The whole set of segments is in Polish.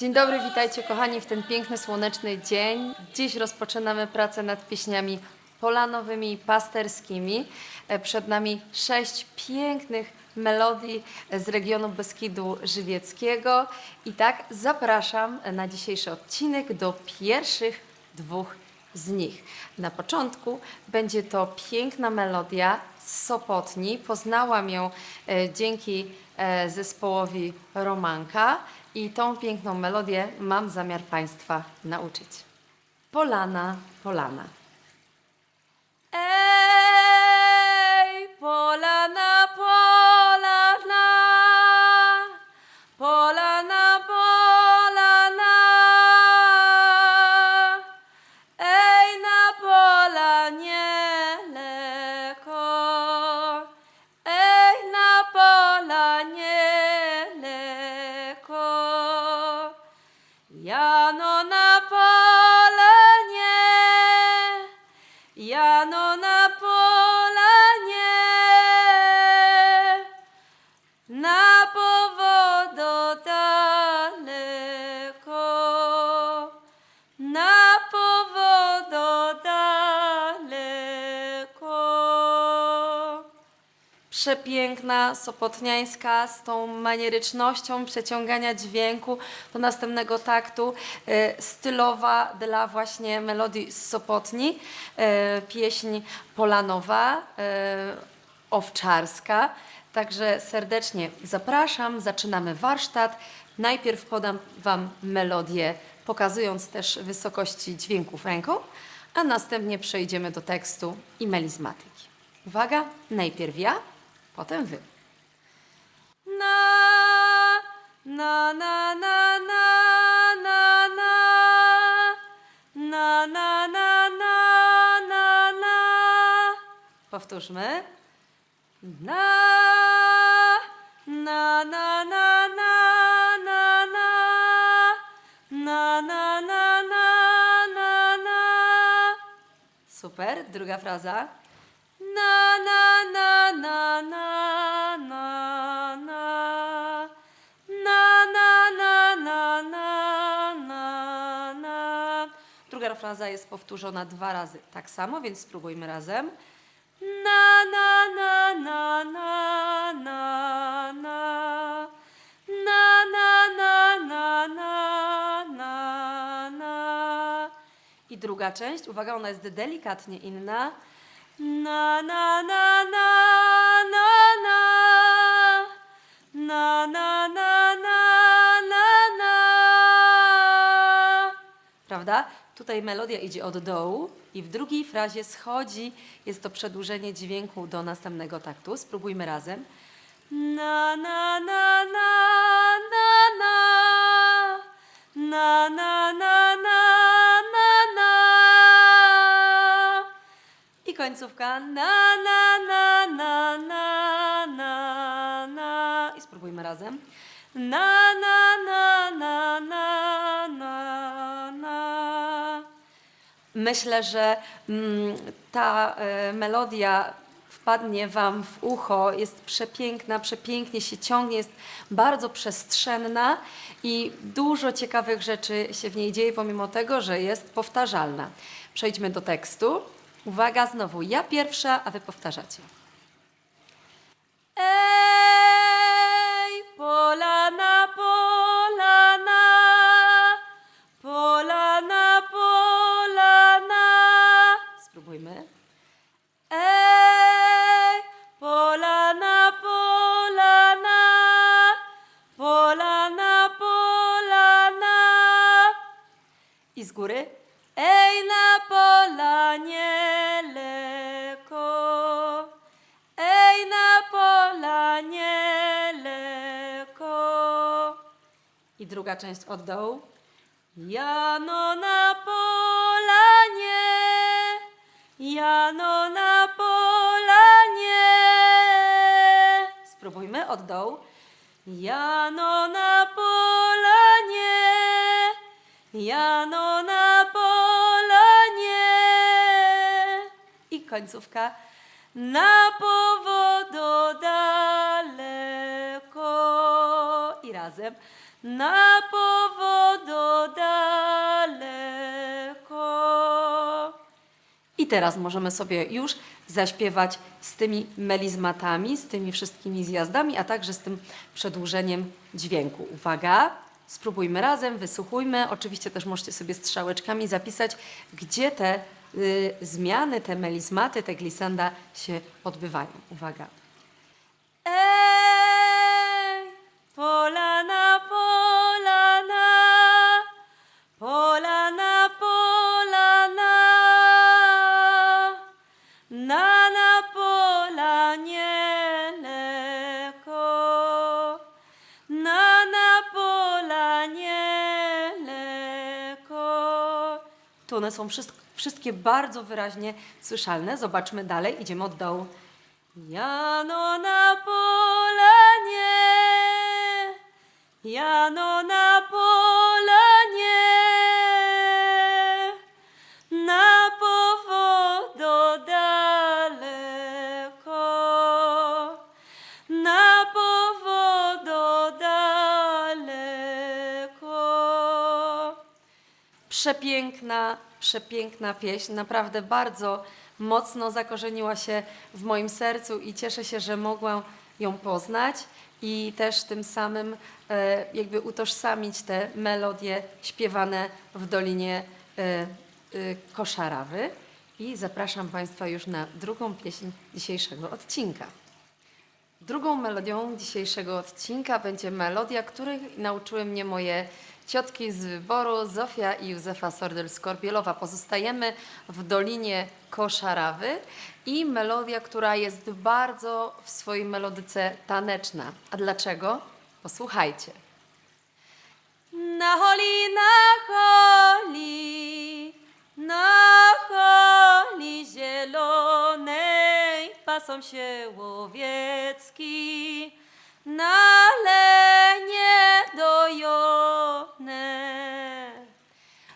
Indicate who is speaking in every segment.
Speaker 1: Dzień dobry, witajcie kochani w ten piękny, słoneczny dzień. Dziś rozpoczynamy pracę nad pieśniami polanowymi i pasterskimi. E, Przed nami sześć pięknych melodii z regionu Beskidu Żywieckiego. I tak zapraszam na dzisiejszy odcinek do pierwszych dwóch z nich. Na początku będzie to piękna melodia z Sopotni. Poznałam ją e, dzięki e, zespołowi Romanka i tą piękną melodię mam zamiar Państwa nauczyć. Polana, polana. Ej, polana, polana, polana, na powodo daleko, na powodo daleko. Przepiękna, sopotniańska, z tą manierycznością przeciągania dźwięku do następnego taktu, e, stylowa dla właśnie melodii z Sopotni, e, pieśń polanowa, e, owczarska. Także serdecznie zapraszam, zaczynamy warsztat. Najpierw podam Wam melodię, pokazując też wysokości dźwięków ręką, a następnie przejdziemy do tekstu i melizmatyki. Uwaga, najpierw ja, potem Wy. Na, na, na, na, na, na, na, na, na, na, na, na, na. Powtórzmy. Na, na, na, na, na, na, na, na, na, na, na, na, na. Super, druga fraza. Na, na, na, na, na, na, na. Na, na, na, na, na, na, na. Druga fraza jest powtórzona dwa razy tak samo, więc spróbujmy razem. Na, na, na, na, na, na, na. Druga część, uwaga, ona jest delikatnie inna. Na, na, na, na, na, na. Na, na, na, na, na, na. Prawda? Tutaj melodia idzie od dołu i w drugiej frazie schodzi. Jest to przedłużenie dźwięku do następnego taktu. Spróbujmy razem. Na, na, na, końcówka na, na, na, na, na, na, na. I spróbujmy razem. Na, na, na, na, na, na, na. Myślę, że mm, ta e, melodia wpadnie Wam w ucho, jest przepiękna, przepięknie się ciągnie, jest bardzo przestrzenna i dużo ciekawych rzeczy się w niej dzieje, pomimo tego, że jest powtarzalna. Przejdźmy do tekstu. Uwaga, znowu ja pierwsza, a Wy powtarzacie. Ej, polana, polana, polana, polana. Spróbujmy. Ej, polana, polana, polana, polana. I z góry. Ej, na polanie leko. Ej, na leko. I druga część od dołu. Jano na polanie, Jano na polanie. Spróbujmy od dołu. Jano na polanie, Jano na polanie. Końcówka. Na powodo daleko. I razem. na powodo daleko. I teraz możemy sobie już zaśpiewać z tymi melizmatami, z tymi wszystkimi zjazdami, a także z tym przedłużeniem dźwięku. Uwaga, spróbujmy razem, wysłuchujmy. Oczywiście też możecie sobie strzałeczkami zapisać, gdzie te zmiany, te melizmaty, te glissanda się odbywają. Uwaga. Ej, polana, polana, polana, polana, na na polanie leko, na na polanie leko. Tu one są wszystko, wszystkie bardzo wyraźnie słyszalne. Zobaczmy dalej, idziemy od dołu. Jano na polanie, Jano na polanie, Przepiękna, przepiękna pieśń. Naprawdę bardzo mocno zakorzeniła się w moim sercu i cieszę się, że mogłam ją poznać i też tym samym e, jakby utożsamić te melodie śpiewane w Dolinie e, e, Koszarawy. I zapraszam Państwa już na drugą pieśń dzisiejszego odcinka. Drugą melodią dzisiejszego odcinka będzie melodia, której nauczyły mnie moje ciotki z wyboru, Zofia i Józefa Sordel-Skorpielowa. Pozostajemy w Dolinie Koszarawy i melodia, która jest bardzo w swojej melodyce taneczna. A dlaczego? Posłuchajcie. Na holi, na holi, na holi zielonej pasą się łowiecki, na lenie dojone.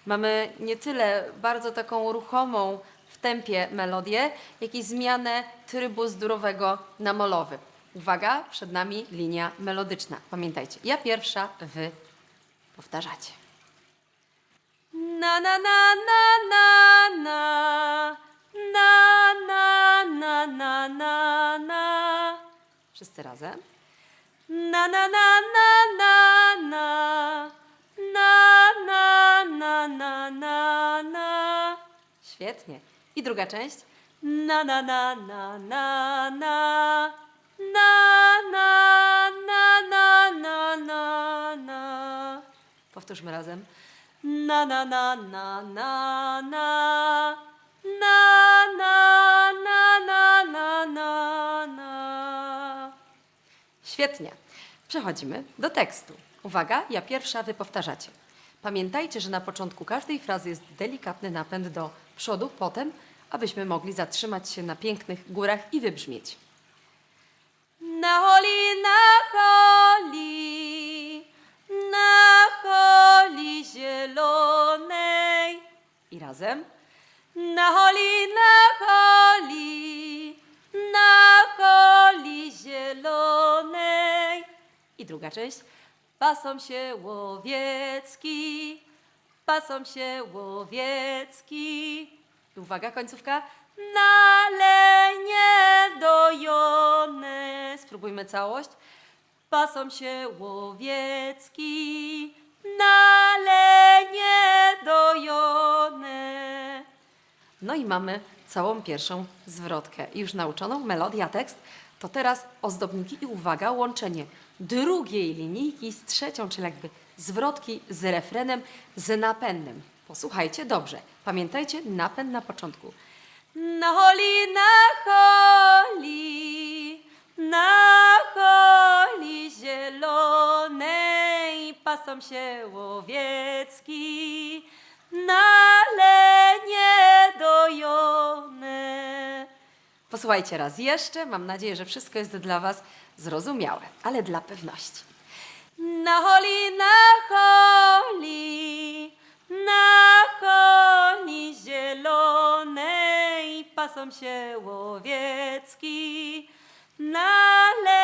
Speaker 1: Mamy nie tyle bardzo taką ruchomą w tempie melodię, jak i zmianę trybu zdrowego na molowy. Uwaga, przed nami linia melodyczna. Pamiętajcie, ja pierwsza, wy powtarzacie. Na na na na na na na na na na na na Wszyscy razem. Na na na na Świetnie. I druga część. Na na na na na na na na na na na na na Powtórzmy razem. Na na na na na na na na na na na na na Świetnie. Przechodzimy do tekstu. Uwaga, ja pierwsza, wy powtarzacie. Pamiętajcie, że na początku każdej frazy jest delikatny napęd do przodu, potem, abyśmy mogli zatrzymać się na pięknych górach i wybrzmieć. Na holi, na holi, na holi zielonej. I razem. Na holi, na holi, na holi zielonej. I druga część. Pasą się łowiecki, pasą się łowiecki. Uwaga, końcówka. Na lenie dojone. Spróbujmy całość. Pasą się łowiecki, na lenie dojone. No i mamy całą pierwszą zwrotkę. Już nauczoną melodię, a tekst. To teraz ozdobniki i uwaga, łączenie drugiej linijki z trzecią, czyli jakby zwrotki z refrenem, z napędem. Posłuchajcie dobrze. Pamiętajcie, napęd na początku. Na holi, na holi, na holi zielonej pasą się łowiecki, na lenie dojone. Posłuchajcie raz jeszcze. Mam nadzieję, że wszystko jest dla Was zrozumiałe, ale dla pewności. Na holi, na holi, na holi zielonej pasą się łowiecki, na lenie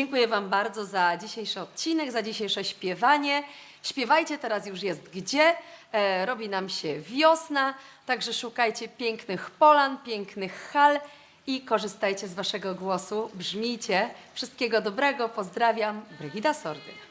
Speaker 1: Dziękuję Wam bardzo za dzisiejszy odcinek, za dzisiejsze śpiewanie. Śpiewajcie, teraz już jest gdzie. E, robi nam się wiosna, także szukajcie pięknych polan, pięknych hal i korzystajcie z Waszego głosu. Brzmijcie. Wszystkiego dobrego. Pozdrawiam. Brygida Sordy.